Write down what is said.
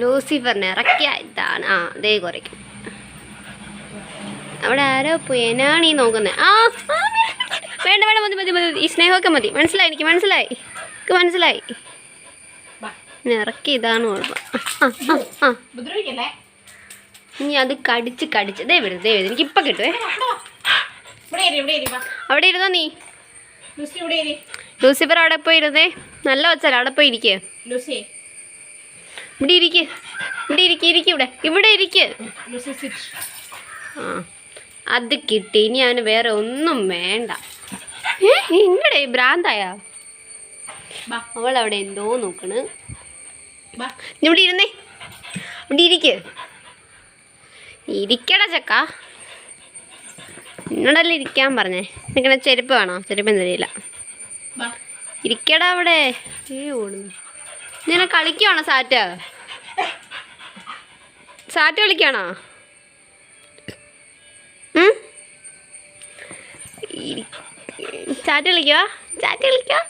ലൂസിഫറിനെ ഇറക്കിയ ഇതാണ്. ആ ദേ കുറയ്ക്കും. അവിടെ ആരോ പേനാണ് നോക്കുന്നത്? ആ വേണ്ട വേണ്ട മതി മതി മതി. ഈ സ്നേഹമൊക്കെ മതി. മനസ്സിലായി എനിക്ക്? മനസ്സിലായി? എനിക്ക് മനസ്സിലായി. ഇറക്കി ഇതാണ് കുഴപ്പം. ഇനി അത് കടിച്ച് കടിച്ച്. ദേ വരും ദേ വരും. എനിക്ക് ഇപ്പം കിട്ടുവേ അവിടെ ഇരുന്നോ നീ? ലൂസിഫർ അവിടെ പോയി ഇരുന്നേ. നല്ല വെച്ചാൽ അവിടെ പോയി ഇരിക്കുക ലൂസി ഇവിടെ ഇരിക്ക്. ഇവിടെ ഇരിക്ക് ഇരിക്ക് ഇവിടെ. ഇവിടെ ഇരിക്ക്. ആ അത് കിട്ടി. ഇനി അവന് വേറെ ഒന്നും വേണ്ട. ഏ ഭ്രാന്തായ? അവൾ അവിടെ എന്തോ നോക്കണ്. ഇവിടെ ഇരുന്നേ. ഇവിടെ ഇരിക്ക്. ഇരിക്കട ചക്ക. എന്നോടല്ലേ ഇരിക്കാൻ പറഞ്ഞേ. നിൽക്കണ ചെരുപ്പ് വേണോ? ചെരുപ്പ് തരില്ല. വാ ഇരിക്കടാ അവിടെ. ഏ ഓടുന്നു. ഇങ്ങനെ കളിക്കുവാണോ സാറ്റ്? സാറ്റ് കളിക്കാണോ ചാറ്റ് കളിക്കുക ചാറ്റ് കളിക്കുക